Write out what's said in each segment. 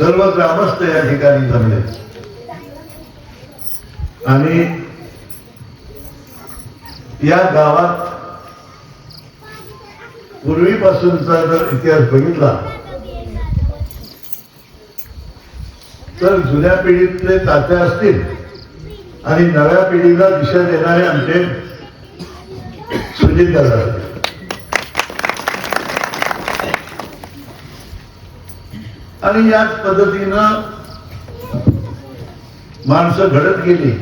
सर्व ग्रामस्थ या ठिकाणी जमले. आणि या गावात पूर्वीपासूनचा जर इतिहास बघितला तर जुन्या पिढीतले तात्या असतील आणि नव्या पिढीला दिशा देणारे आमचे सुजित दादा असतील. आणि याच पद्धतीनं माणसं घडत गेली.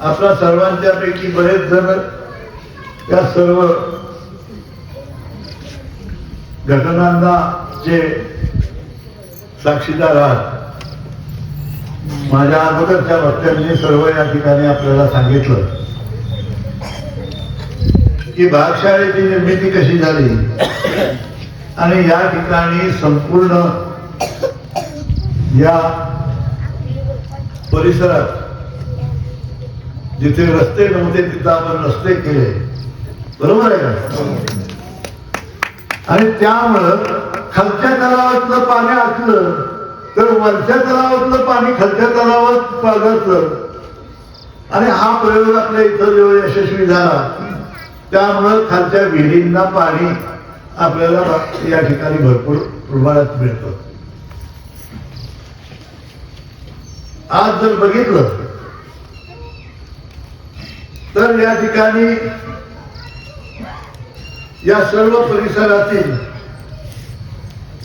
आपल्या सर्वांच्यापैकी बरेच जण त्या सर्व घटनांना जे साक्षीदार आहात माझ्या अगोदरच्या वक्त्यांनी सर्व या ठिकाणी आपल्याला सांगितलं की भागशाळेची निर्मिती कशी झाली? आणि या ठिकाणी संपूर्ण या परिसरात जिथे रस्ते नव्हते तिथं आपण रस्ते केले. बरोबर आहे का? आणि त्यामुळं खालच्या तलावातलं पाणी आटलं तर वरच्या तलावातलं पाणी खालच्या तलावात पागळतं आणि हा प्रयोग आपल्या इथं जेव्हा यशस्वी झाला. त्यामुळं खालच्या विहिरींना पाणी आपल्याला या ठिकाणी भरपूर प्रमाणात मिळतं. आज जर बघितलं तर या ठिकाणी या सर्व परिसरातील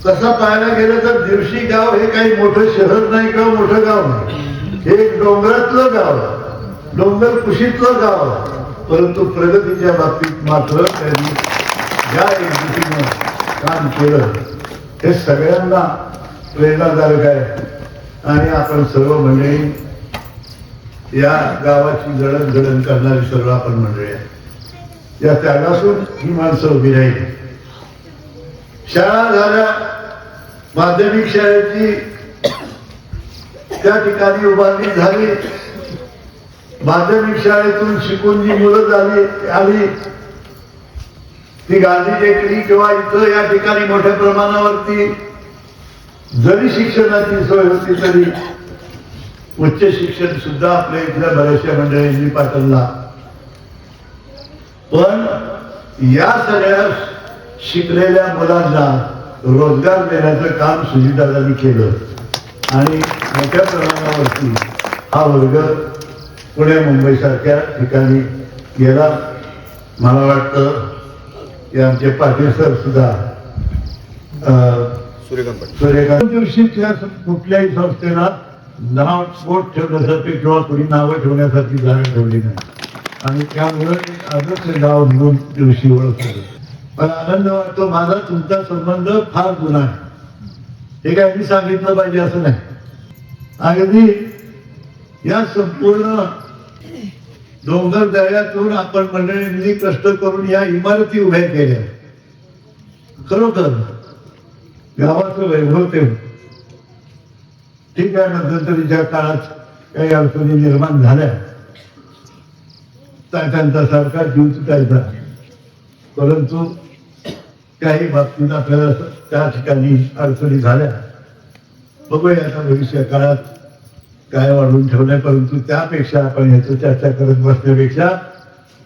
तसं पाहायला गेलं तर दिवशी गाव हे काही मोठं शहर नाही किंवा मोठं गाव नाही. हे एक डोंगरातलं गाव डोंगर कुशीतलं गाव परंतु प्रगतीच्या बाबतीत मात्र त्यांनी ज्या एकजुटीनं काम केलं हे सगळ्यांना प्रेरणादायक आहे आणि आपण सर्व मंडळी या गावाची जडणघडण करणारी सर्व आपण मंडळी. आहे या त्यागासून ही माणसं उभी राहिली शाळा झाल्या माध्यमिक शाळेची त्या ठिकाणी उभारणी झाली. माध्यमिक शाळेतून शिकून जी मुलं झाली आली ती गांधी टेकडी किंवा इथं या ठिकाणी मोठ्या प्रमाणावरती जरी शिक्षणाची सोय होती तरी उच्च शिक्षण सुद्धा आपल्या इथल्या बऱ्याचशा मंडळींनी पाठवला. पण या सगळ्या शिकलेल्या मुलांना रोजगार देण्याचं काम सुजितदादांनी केलं. आणि मोठ्या प्रमाणावरती हा वर्ग पुणे मुंबईसारख्या ठिकाणी गेला. मला वाटतं की आमचे पाटील सर सुद्धा सूर्यकांत पाटील. सूर्यकांत दिवशी त्या कुठल्याही संस्थेला नाव बोट ठेवण्यासाठी किंवा कोणी नावं ठेवण्यासाठी जागा ठेवली नाही. आणि त्यामुळे आदर्श गाव म्हणून दिवशी ओळखलं पण आनंद वाटतो माझा तुमचा संबंध फार जुना आहे. हे काय मी सांगितलं पाहिजे असं नाही. अगदी या संपूर्ण डोंगर दऱ्यातून आपण मंडळींनी कष्ट करून या इमारती उभ्या केल्या. खरोखर गावाचं वैभव ते ठीक आहे मध्यंतरीच्या काळात काही अडचणी निर्माण झाल्या. त्या- त्यांचा सरकार जीव चुकायचा परंतु काही बाबतीत आपल्याला त्या ठिकाणी अडचणी झाल्या. बघूया आता भविष्य काळात काय वाढवून ठेवलंय परंतु त्यापेक्षा आपण ह्याचं चर्चा करत बसण्यापेक्षा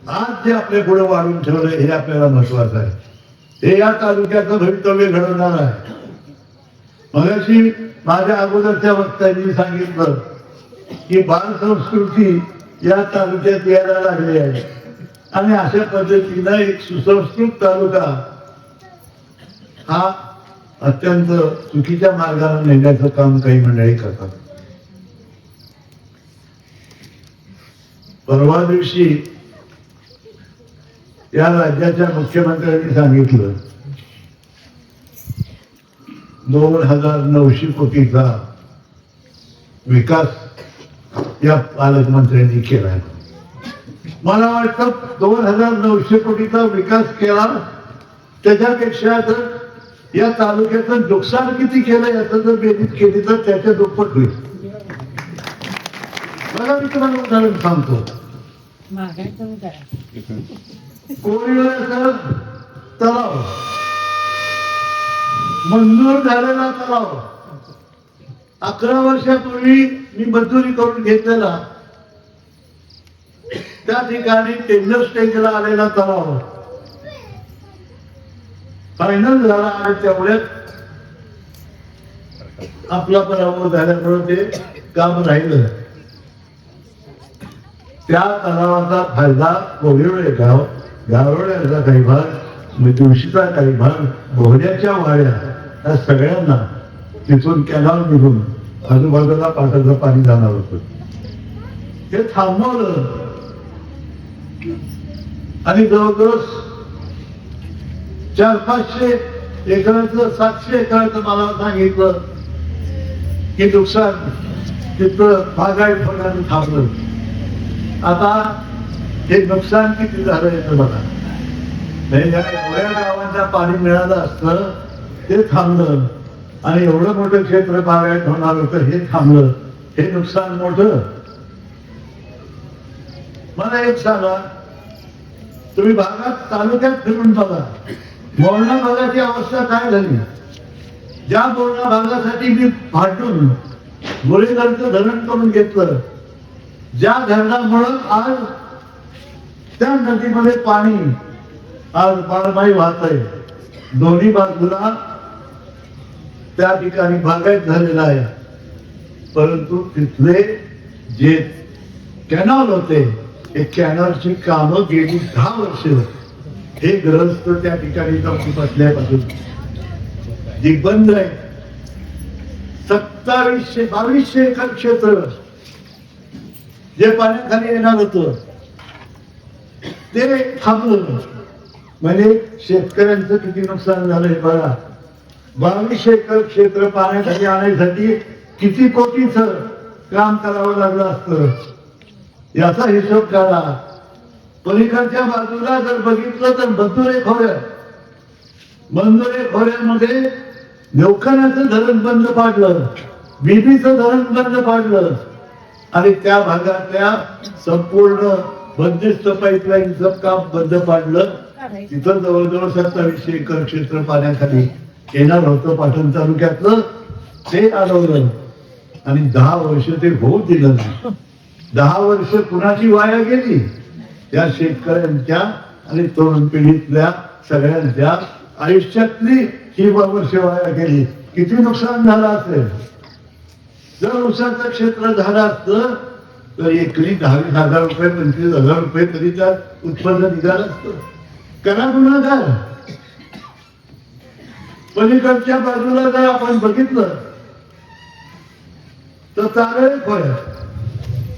आज जे आपले पुढे वाढवून ठेवलंय हे आपल्याला महत्वाचं आहे. हे या तालुक्याचं भवितव्य घडवणार आहे. मगाशी माझ्या अगोदरच्या वक्त्यांनी सांगितलं की बाल संस्कृती या तालुक्यात यायला लागली आहे. आणि अशा पद्धतीनं एक सुसंस्कृत तालुका हा अत्यंत चुकीच्या मार्गाने नेण्याचं काम काही मंडळी करतात. परवा दिवशी या राज्याच्या मुख्यमंत्र्यांनी सांगितलं दोन हजार नऊशे कोटीचा विकास या पालकमंत्र्यांनी केला. मला वाटतं दोन हजार नऊशे कोटीचा विकास केला त्याच्यापेक्षा तर या तालुक्याचं नुकसान किती केलं याचं जर बेरीज केली तर त्याच्या दुप्पट होईल. मला मी तुम्हाला उदाहरण सांगतो. महागाई कमी करा. तलाव. मंजूर झालेला तलाव. अकरा वर्षापूर्वी मी मंजुरी करून घेतलेला. त्या ठिकाणी टेंडर स्टेजला आलेला तलाव. फायनल झाला आणि तेवढ्यात आपला पराभव झाल्यामुळे ते काम राहिलं. त्या तलावाचा फायदा कोहिवळे गाव गारोड्याचा काही भाग दिवशीचा काही भाग भोवऱ्याच्या वाड्या या सगळ्यांना तिथून कॅनॉल निघून आजूबाजूला पाटाचं पाणी जाणार होत. ते थांबवलं. आणि जवळजवळ चार पाचशे एकराचं सातशे एकराचं मला सांगितलं की नुकसान तिथं बागायत फळांनी थांबलं. आता हे नुकसान किती झालं याचं बघा. म्हणजे नाही एवढ्या गावांना पाणी मिळालं असतं ते थांबलं. आणि एवढं मोठं क्षेत्र बागायत होणार होतं हे थांबलं. हे नुकसान मोठं. मला एक सांगा. तुम्ही भागात तालुक्यात फिरून बघा. मोरणा भागाची अवस्था काय झाली? ज्या मोरणा भागासाठी मी फाटून गोरेगावचं धरण करून घेतलं. ज्या धरणामुळं आज त्या नदीमध्ये पाणी आज बारमाही वाहत आहे. दोन्ही बाजूला त्या ठिकाणी बागायत झालेला आहे. परंतु तिथले जे कॅनॉल होते हे कॅनॉलची कामं गेली दहा वर्ष हे ग्रस्त त्या ठिकाणी जाऊन बसल्यापासून. जी बंद आहे. सत्तावीसशे बावीसशे एकर क्षेत्र जे पाण्याखाली येणार होतं ते थांबलं म्हणजे शेतकऱ्यांचं किती नुकसान झालंय बघा. बावीसशे एकर क्षेत्र पाण्याखाली आणण्यासाठी किती कोटीचं काम करावं लागलं असत. याचा हिशोब काढा पलीकडच्या बाजूला जर बघितलं तर बंदुरे खोऱ्या. बंदुरे खोऱ्यामध्ये देवखान्याचं धरण बंद पाडलं. बीबीचं धरण बंद पाडलं. आणि त्या भागातल्या संपूर्ण बंदिस्त पाईपलाईनचं काम बंद पाडलं. तिथं जवळजवळ सत्तावीसशे एकर क्षेत्र पाण्याखाली येणार होतं पाटण तालुक्यातलं. ते अडवलं. आणि दहा वर्ष ते होऊ दिलं नाही. दहा वर्ष कुणाची वाया गेली? त्या शेतकऱ्यांच्या आणि तरुण पिढीतल्या सगळ्यांच्या आयुष्यातली ही वर्ष वाया गेली. किती नुकसान झालं असेल? जर ऊसाचं क्षेत्र झालं असतं तर एकरी दहावीस हजार रुपये पंचवीस हजार रुपये तरी त्यात उत्पन्न निघालं असतं. करा गुन्हागार. पलीकडच्या बाजूला जर आपण बघितलं तर चालेल फळ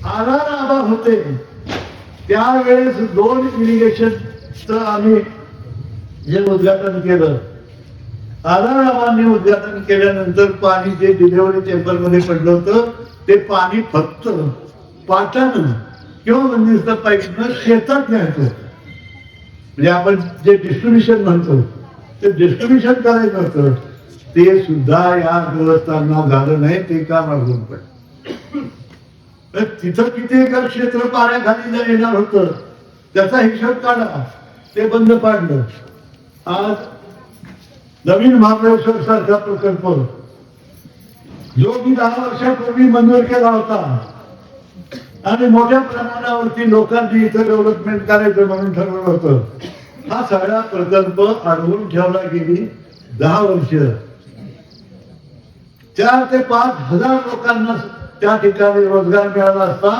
आधार आबा होते. त्यावेळेस दोन इरिगेशन आम्ही जे उद्घाटन केलं आधार आबांनी उद्घाटन केल्यानंतर पाणी जे डिलेव्हरी चेंबरमध्ये पडलं होतं ते पाणी फक्त पाटानं किंवा म्हणजे बंदिस्त पाईपनं शेतात न्यायचं होतं. म्हणजे आपण जे डिस्ट्रीब्युशन म्हणतो ते डिस्ट्रीब्युशन करायचं होतं ते सुद्धा या ग्रस्तांना झालं नाही ते काम अडून पडलं. तिथं किती एकर क्षेत्र पाण्याखाली येणार होतं त्याचा हिशोब काढा ते बंद पाडलं. आज नवीन महाबळेश्वर सारखा प्रकल्प जो मी दहा वर्षापूर्वी मंजूर केला होता. आणि मोठ्या प्रमाणावरती लोकांनी इथं डेव्हलपमेंट करायचं म्हणून ठरवलं होतं. हा सगळा प्रकल्प अडवून ठेवला गेली दहा वर्ष. चार ते पाच हजार लोकांना त्या ठिकाणी रोजगार मिळाला असता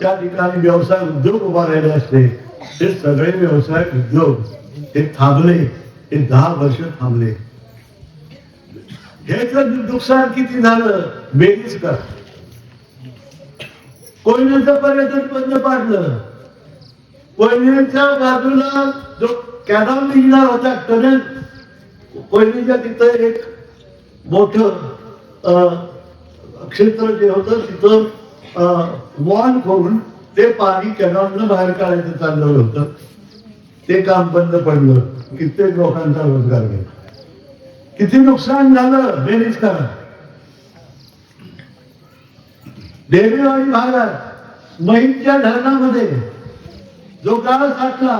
त्या ठिकाणी व्यवसाय उद्योग उभा राहिले असते. हे सगळे व्यवसाय उद्योग हे थांबले. हे दहा वर्ष थांबले. हे नुकसान किती झालं? बेरीज कर. कोयनेचं पर्यटन बंद पाडलं. कोयनेच्या बाजूला जो कॅनॉल निघणार होता टनल कोयनेच्या तिथं एक मोठ क्षेत्र जे होत तिथं वॉन करून ते पाणी कॅनॉलनं बाहेर काढायचं चाललं होतं. ते काम बंद पडलं. कित्येक लोकांचा रोजगार गेला किती नुकसान झालं बेरीज करा देवीवाडी भागात महिमच्या धरणामध्ये जो काळ साठला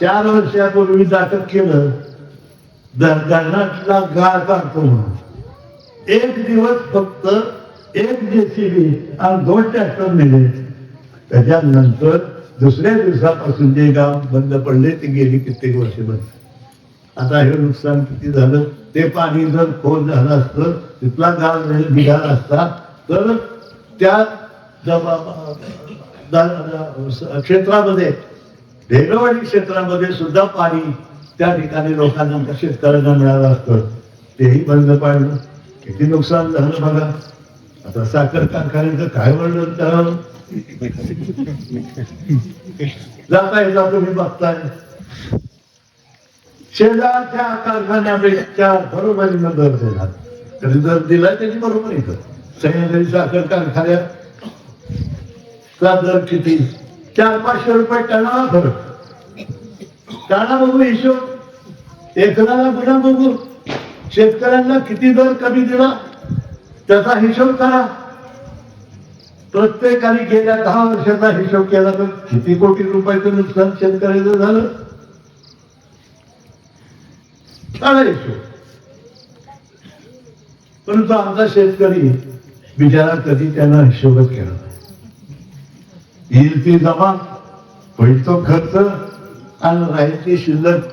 चार वर्षापूर्वी दाखल केलं धरणातला गाळ काढतो म्हणून. एक दिवस फक्त एक जेसीबी आणि दोन ट्रॅक्टर नेले. त्याच्यानंतर दुसऱ्या दिवसापासून जे गाव बंद पडले ते गेली कित्येक वर्ष बंद आता हे नुकसान किती झालं? ते पाणी जर खोल झालं असतं तिथला गाळ निघाला असता तर त्या जमा- क्षेत्रामध्ये ढेगवाडी क्षेत्रामध्ये सुद्धा पाणी त्या ठिकाणी लोकांना शेतकऱ्यांना मिळालं असतं. तेही बंद पाडलं. किती नुकसान झालं बघा. आता साखर कारखान्याचं काय वर्णन करावं? जाता येता तुम्ही बघताय. शेजारच्या कारखान्यापेक्षा बरोबरीनं दर देणार तरी दर दिलाय त्याची बरोबर येतं. सह्याद्री साखर कारखान्यात दर किती? चार पाचशे रुपये टाणा फरक. टाणा बघू हिशोब. एकराला गुन्हा बघू. शेतकऱ्यांना किती दर कमी दिला? त्याचा हिशोब करा. प्रत्येकाने गेल्या दहा वर्षाचा हिशोब केला तर किती कोटी रुपयाचं नुकसान शेतकऱ्याचं झालं? काढा परंतु आमचा शेतकरी बिचारा कधी त्यांना हिशोबच केला येईल ती जमा होईल तो खर्च आणि राहील ती शिल्लक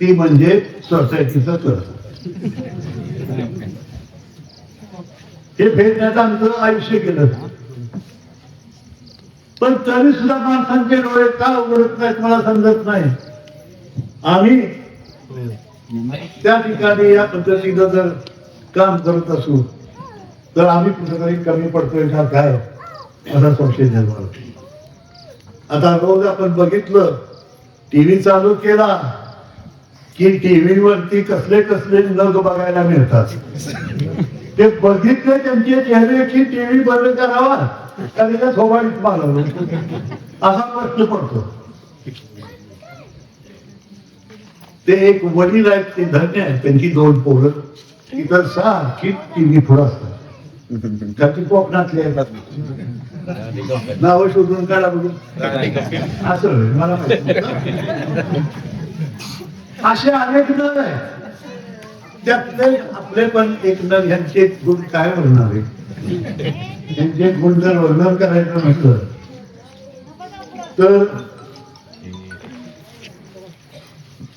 ती म्हणजे सोसायटीचा कर्ज. हे फेडण्यात आमचं आयुष्य केलं पण तरी सुद्धा माणसांचे डोळे का उघडत नाहीत मला समजत नाही. आम्ही त्या ठिकाणी या पद्धतीनं जर काम करत असू तर आम्ही कुठेतरी कमी पडतोय का काय? असा संशय निर्माण आता रोज आपण बघितलं टीव्ही चालू केला की टीव्ही वरती कसले कसले नग बघायला मिळतात. ते बघितले त्यांचे चेहरे की टीव्ही बंद करावा का त्याच्या स्वाभाविक मारावं असा प्रश्न पडतो. ते एक वडील आहेत ते धन्य आहेत. त्यांची दोन पोरं. इतर सारखी टीव्ही पुढं असतात. त्याची कोकणातले आहेत. नाव शोधून काढा बघून. असं मला असे अनेक नग आहेत. त्यातले आपले पण एक नग यांचे गुण काय म्हणणार आहे त्यांचे गुण जर वर्णन करायचं म्हटलं तर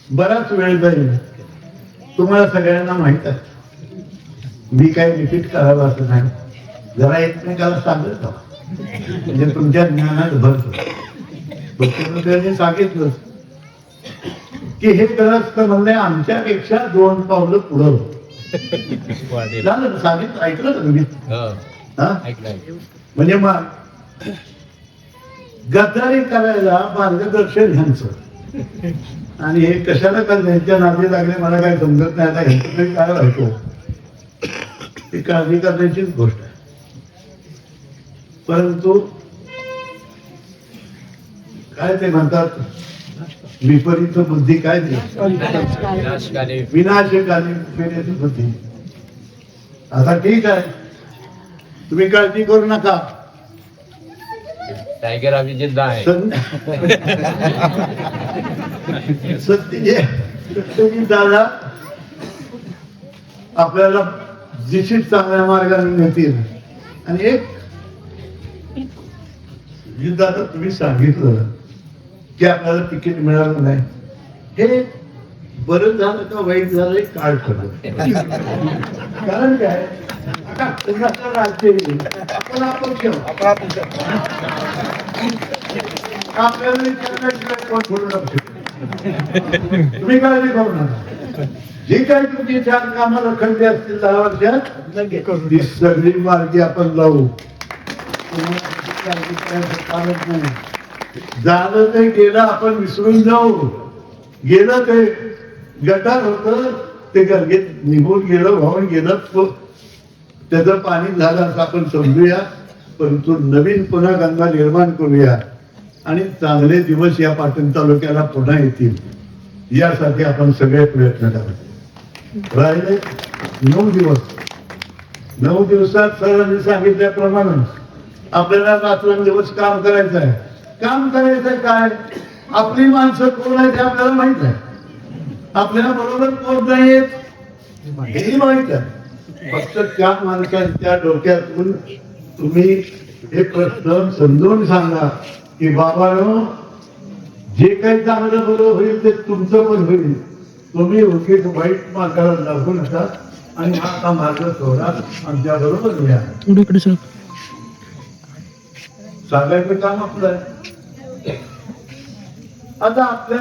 बराच वेळ जाईल तुम्हाला सगळ्यांना माहीत आहे मी काय रिपीट करावं असं नाही. जरा एकमेकाला सांगत म्हणजे तुमच्या ज्ञानात भर सांगितलं की हे करत म्हणले आमच्यापेक्षा दोन पावलं पुढं झालं सांगितलं ऐकलं तुम्ही? हा. म्हणजे मग गद्दारी करायला मार्गदर्शन ह्यांचं. आणि हे कशाला का ह्यांच्या नादी लागले? मला काय समजत नाही. आता ह्यांचं तरी काय व्हायचं ही काळजी करण्याचीच गोष्ट आहे. परंतु काय ते म्हणतात? विपरीत बुद्धी काय ती? विनाशकाली विपरीत बुद्धी. आता ठीक आहे. तुम्ही काळजी करू नका. टायगर अभी जिंदा आहे. सत्य तुम्ही दादा आपल्याला दिशीत चांगल्या मार्गाने नेतील. आणि एक दादा तुम्ही सांगितलं की आपल्याला तिकीट मिळालं नाही हे बरं झालं का वाईट झालं काळ ठरलं कारण काय? आपण अपक्ष आपल्याला कोण बोलू तुम्ही काळजी करू नका जी काही तुमची चार कामाला खंडी असतील दहा वर्षात ती सगळी मार्गी आपण लावू नाही झालं ते गेलं आपण विसरून जाऊ. गेलं ते गटार होत ते गर्गेत निघून गेलं वाहून गेलं तो त्याचं पाणी झालं असं आपण समजूया परंतु नवीन पुन्हा गंगा निर्माण करूया. आणि चांगले दिवस या पाटण तालुक्याला पुन्हा येतील. यासाठी आपण सगळे प्रयत्न करा राहिले नऊ दिवस. नऊ दिवसात सरांनी सांगितल्याप्रमाणे आपल्याला रात्रंदिवस काम करायचं आहे. काम करायचं काय? आपली माणसं कोण आहेत हे आपल्याला माहीत आहे. आपल्याला बरोबर कोण नाही हेही माहीत आहे. फक्त त्या माणसांच्या डोक्यातून तुम्ही हे प्रश्न समजून सांगा की बाबानो जे काही चांगलं बरं होईल ते तुमचं पण होईल. तुम्ही उगीच वाईट मार्गाला लागू नका आणि आता मार्ग सोडा आमच्या बरोबर या. थोडीकडे सर. सांगायचं काम आपलं आहे. आता आपल्या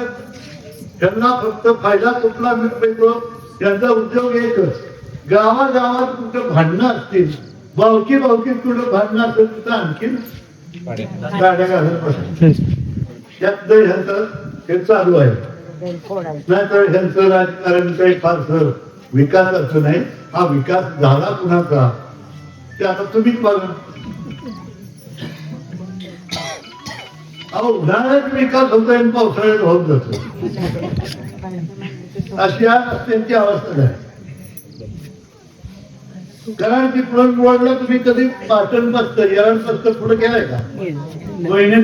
त्यांना फक्त फायदा कुठला मिळतो त्यांचा उद्योग एकच. गावागावात कुठं भांडणं असतील बावकी बावकीत कुठं भांडणं असेल तिथं आणखीन गाड्या घालत बसतील हे चालू आहे. नाहीतर ह्यांचं राजकारण काही फारसं विकासाचं नाही. हा विकास झाला कुणाचा? ते आता तुम्हीच बघा अहो उन्हाळ्यात विकास होतोय आणि पावसाळ्यात होत जातो. अशी त्यांची अवस्था आहे. कारण की पुरणपोळ्याला तुम्ही कधी पाटण बसत येरण बसत पुढे केलाय का? महिने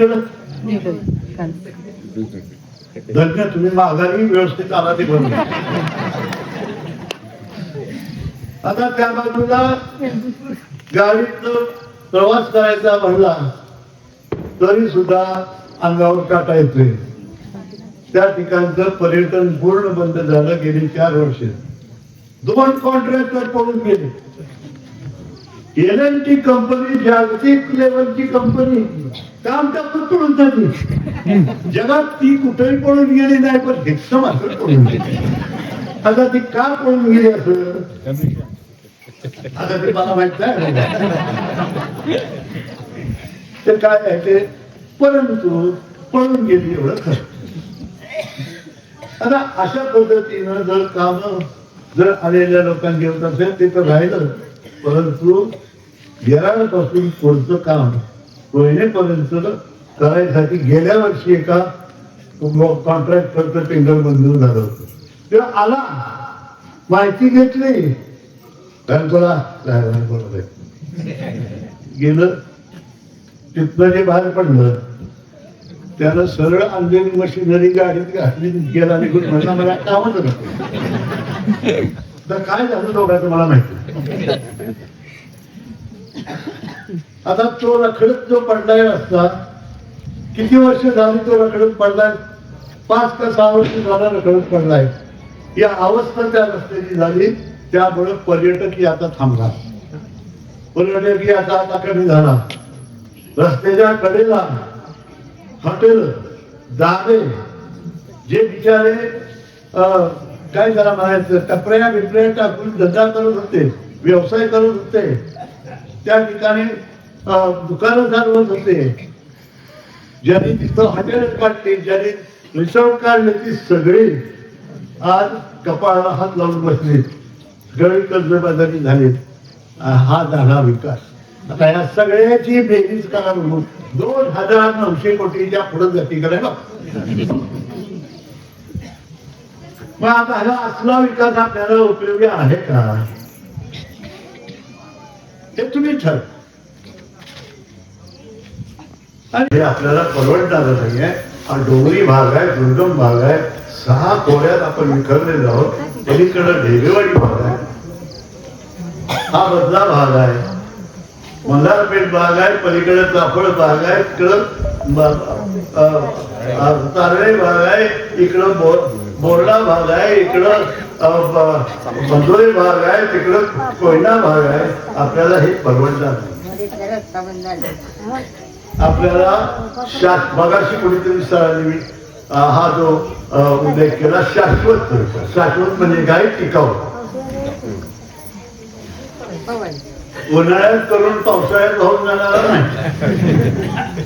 धन्य तुम्ही माघारी व्यवस्थित आला ते बनवून आता त्या बाजूला गाडीत प्रवास करायचा म्हणला तरी सुद्धा अंगावर काटा येतोय. त्या ठिकाणचं पर्यटन पूर्ण बंद झालं गेली चार वर्ष. दोन कॉन्ट्रॅक्टर पडून गेले. एल एन टी कंपनी जागतिक लेवलची कंपनी काम टाकून पडून जाते जगात ती कुठेही पडून गेली नाही पण हिस्स मात्र पडून गेली. आता ती का पडून गेली असं? आता ते मला माहीत नाही. ते काय आहे ते? परंतु पळून गेली एवढं खरं. आता अशा पद्धतीनं जर काम जर आलेल्या लोकांनी घेत असेल ते तर राहिलं परंतु पासून पुढचं काम महिनेपर्यंत करायसाठी गेल्या वर्षी एका कॉन्ट्रॅक्ट करतं टेंडर मंजूर झालं होतं. तेव्हा आला. माहिती घेतली. बँकोला बरोबर गेलं. तिथनं जे बाहेर पडलं त्यानं सरळ आणलेली मशिनरी गाडीत घातली गेला निघून. म्हणला मला कामच नको. तर काय झालं दोघांचं मला माहिती आता तो रखडत जो पडलाय असता किती वर्ष झाली तो रखडत पडलाय? पाच का सहा वर्ष झाला रखडत पडलाय. या अवस्था त्या रस्त्याची झाली त्यामुळे पर्यटक आता थांबला पर्यटक आता आता कमी झाला. रस्त्याच्या कडेला हॉटेल दाबे जे बिचारे अं, काय करा म्हणायचं टपऱ्या बिपऱ्या टाकून धंदा करत होते व्यवसाय करत होते त्या ठिकाणी दुकानं चालवत होते ज्यांनी तिथं हॉटेल काढली ज्यांनी रिसॉर्ट काढले ती सगळी आज कपाळाला हात लावून बसले. सगळी कर्जबाजारी झाली. हा झाला विकास. आता या सगळ्याची बेरीज करा म्हणून दोन हजार नऊशे कोटीच्या पुढे गती करायला मग आता हा असला विकास आपल्याला उपयोगी आहे का? हे तुम्ही ठर आणि हे आपल्याला परवडणार नाहीये. हा डोंगरी भाग आहे दुर्गम भाग आहे. सहा कोऱ्यात आपण विखरलेलो आहोत. पलीकडं ढेगेवाडी भाग आहे. हा बदला भाग आहे. मल्हारपेठ भाग आहे पलीकडे चाफळ भाग आहे. तिकडं ब- भाग आहे इकडं बोर्डा भाग आहे इकडं मंदोरी भाग आहे तिकडं कोयना भाग आहे आपल्याला हे परवडणार नाही. आपल्याला शास मगाशी कुणीतरी सरांनी हा जो उल्लेख केला शाश्वत शाश्वत म्हणजे काय टिकाऊ. उन्हाळ्यात करून पावसाळ्यात होऊन जाणार नाही.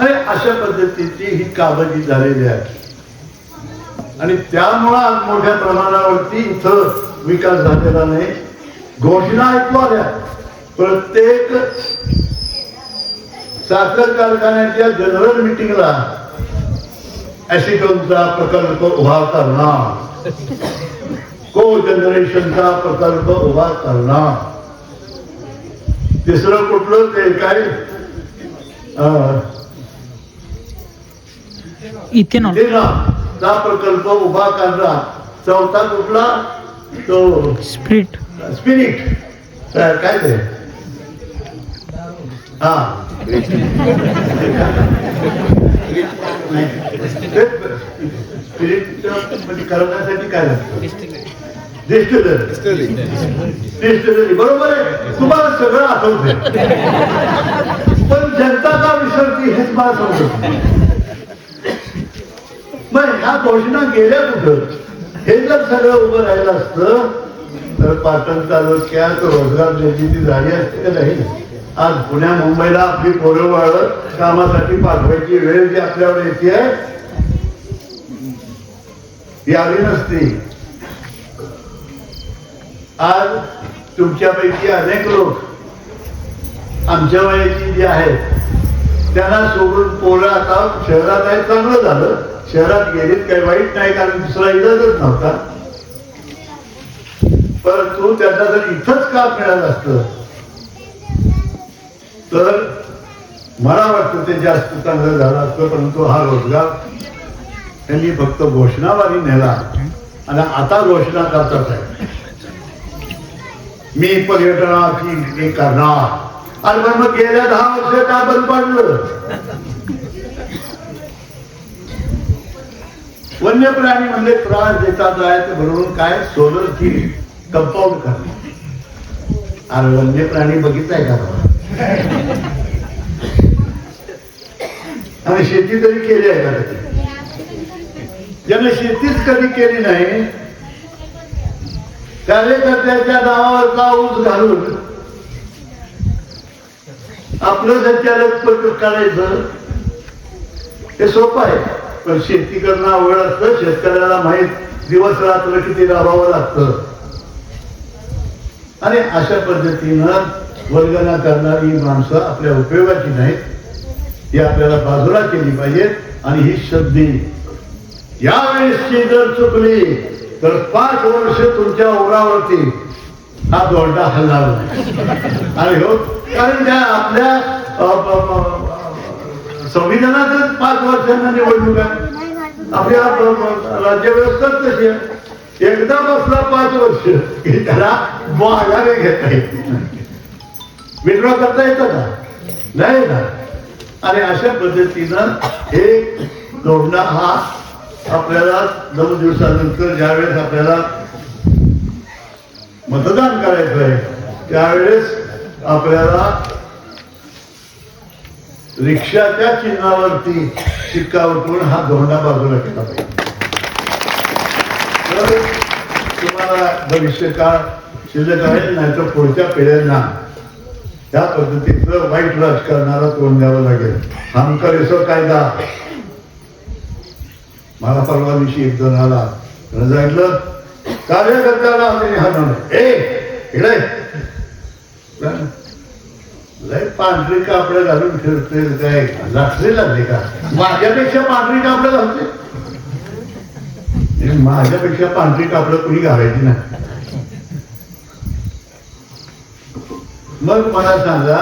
अरे अशा पद्धतीची ही कामगिरी झालेली आहे. आणि त्यामुळं आज मोठ्या प्रमाणावरती इथं विकास झालेला नाही. घोषणा ऐकू आल्या. प्रत्येक साखर कारखान्याच्या जनरल मिटिंगला ऍसिटोनचा प्रकल्प उभा करणार. को जनरेशनचा प्रकल्प उभा करणार. तिसरं कुठलं ते काय? इथेनॉल हा प्रकल्प उभा करणार चौथा कुठला तो स्प्रिट स्पिरिट काय ते? हा. स्पिरिट म्हणजे करण्यासाठी काय लागतं? डिस्टिलरी डिस्टिलरी बरोबर आहे. तुम्हाला सगळं आठवते पण जनता का विसरती हेच मला समजत मग ह्या घोषणा गेल्या कुठं? हे जर सगळं उभं राहिलं असतं तर पाटण तालुक्यात रोजगार निर्मिती झाली असते का नाही? आज पुण्या मुंबईला आपली पोरं बाळ कामासाठी पाठवायची वेळ जी आपल्यावर येते ती आली नसती. आज तुमच्यापैकी अनेक लोक आमच्या वयाची जी आहेत त्यांना सोडून पोरं आता शहरात आहे चांगलं झालं. शहरात गेलीत काही वाईट नाही कारण दुसरा इलाजच नव्हता. परंतु त्यांना जर इथंच काम मिळालं असत? तर मला वाटतं ते जास्त चांगलं झालं असतं परंतु हा रोजगार त्यांनी फक्त घोषणावारी नेला. आणि आता घोषणा करतात आहे मी पर्यटनाची करणार. आणि मग गेल्या दहा वर्ष का बंद पडलं? वन्य प्राणी म्हणजे त्रास देतात जायचं म्हणून काय? सोलर की कंपाऊंड करणे. आणि वन्य प्राणी बघितलाय का आणि शेती तरी केली आहे का कधी ज्याने शेतीच कधी केली नाही कार्यकर्त्याच्या नावावरचा ऊस घालून आपलं संचालक पत्र करायचं ते सोपं आहे. पण शेती करणं अवघड असतं. शेतकऱ्याला माहीत दिवस रात्र किती राबावं लागतं. आणि अशा पद्धतीनं वर्गना करणारी माणसं आपल्या उपयोगाची नाहीत. ही आपल्याला बाजूला केली पाहिजेत आणि ही शब्दी यावेळेसची जर चुकली तर पाच वर्ष तुमच्या ओरावरती हा दोंडा हल्ला नाही. आणि हो कारण त्या आपल्या संविधानातच पाच वर्षांना निवडणूक आहे. आपल्या ब- ब- तशी आहे. एकदा बसला पाच वर्ष की त्याला माघारे घेता येत विड्रॉ करता येतं का? नाही ना. आणि अशा पद्धतीनं हे जोडणं हा आपल्याला नऊ दिवसानंतर ज्यावेळेस आपल्याला मतदान करायचं आहे त्यावेळेस आपल्याला रिक्षाच्या चिन्हावरती शिक्का उठवून हा धोंडा बाजूला केला पाहिजे. तर तुम्हाला भविष्यकाळ शिल्लक आहे नाही तर पुढच्या पिढ्यांना त्या पद्धतीचं वाईट राजकारणाला तोंड द्यावं लागेल. आमका रेसो कायदा. मला परवा दिवशी एक जण आला. सांगितलं कार्यकर्त्याला आम्ही हा ए इकडे लय पांढरी कापडं घालून फिरते काय लाटले लागले का? माझ्यापेक्षा पांढरी कापडं घालते माझ्यापेक्षा पांढरी कापडं कुणी घालायची ना मग मला सांगा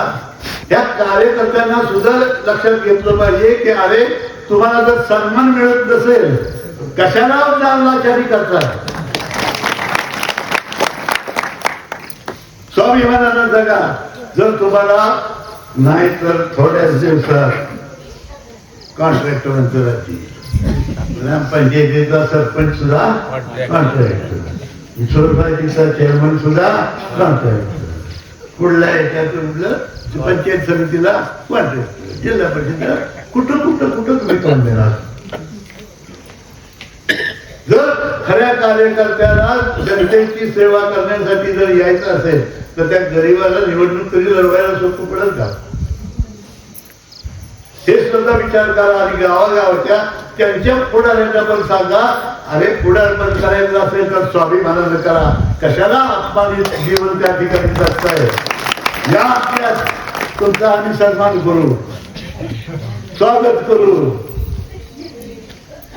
त्या कार्यकर्त्यांना सुद्धा लक्षात घेतलं पाहिजे की अरे तुम्हाला जर सन्मान मिळत नसेल कशाला चालनाचारी करतात स्वाभिमानानं जगा. जर तुम्हाला नाही तर थोड्याच दिवसात कॉन्ट्रॅक्टरांचं राज्य ग्रामपंचायतीचा सरपंच सुद्धा कॉन्ट्रॅक्टर सोसायटीचा चेअरमन सुद्धा कॉन्ट्रॅक्टर कुठल्या याच्यात पंचायत समितीला कॉन्ट्रॅक्टर जिल्हा परिषद कुठं कुठं कुठं तुम्ही काम देणार? जर खऱ्या कार्यकर्त्याला जनतेची सेवा करण्यासाठी जर यायचं असेल तर त्या गरीबाला निवडणूक तरी लढवायला सोपं पडेल का हे सुद्धा विचार करा आणि गावागावच्या त्यांच्या पुढाऱ्यांना पण सांगा. अरे पुढारपण करायचं असेल तर स्वाभिमानानं करा. कशाला अपमानित जीवन त्या ठिकाणी जगताय या आपल्यात तुमचा आम्ही सन्मान करू. स्वागत करू.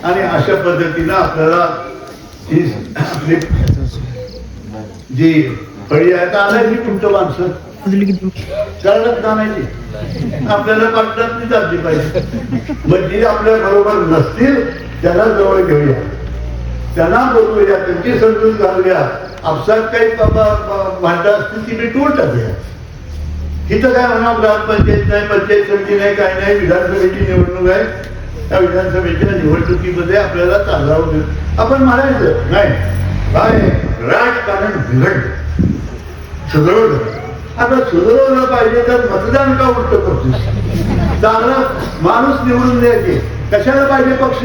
आणि अशा पद्धतीनं आपल्याला जी फळी आहे तर आणायची तुमचं माणसं. करण्यात आणायची आपल्याला पाटणात चालली पाहिजे म्हणजे मग जी आपल्या बरोबर नसतील त्यांना जवळ घेऊया. त्यांना बोलूया त्यांची समजून घालूया. आपसात काही भांडा असतील ती मी टूर टाकूया. इथं काय म्हणा ग्रामपंचायत नाही पंचायत समिती नाही काय नाही विधानसभेची निवडणूक आहे. त्या विधानसभेच्या निवडणुकीमध्ये आपल्याला चांगला आपण म्हणायचं नाही काय राजकारण बिघडलं. सुधरवलं आता सुधरवलं पाहिजे तर मतदान का उलट करतो चांगला माणूस निवडून द्यायचे. कशाला पाहिजे पक्ष?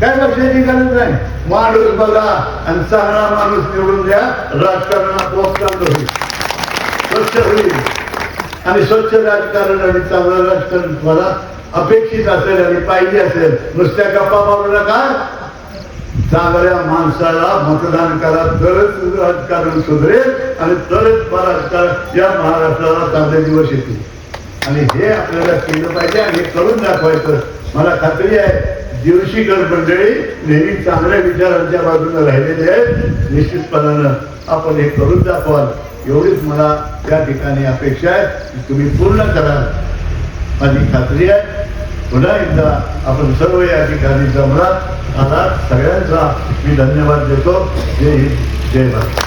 काय पक्षाची गरज नाही. माणूस बघा आणि चांगला माणूस निवडून द्या. राजकारणात चांगलं होईल. स्वच्छ होईल. आणि स्वच्छ राजकारण आणि चांगलं राजकारण तुम्हाला अपेक्षित असेल आणि पाहिजे असेल. नुसत्या गप्पा मारू नका. चांगल्या माणसाला मतदान करा तरच राजकारण सुधरेल आणि तरच राजकारण या महाराष्ट्राला चांगले दिवस येतील. आणि हे आपल्याला केलं पाहिजे आणि हे करून दाखवायचं. मला खात्री आहे दिवशीकर मंडळी नेहमी चांगल्या विचारांच्या बाजूने राहिलेले आहेत. निश्चितपणानं आपण हे करून दाखवाल. एवढीच मला त्या ठिकाणी अपेक्षा आहे. की तुम्ही पूर्ण कराल. माझी खात्री आहे. पुन्हा एकदा आपण सर्व या ठिकाणी जमलात आलात सगळ्यांचा मी धन्यवाद देतो. जय हिंद जय भारत.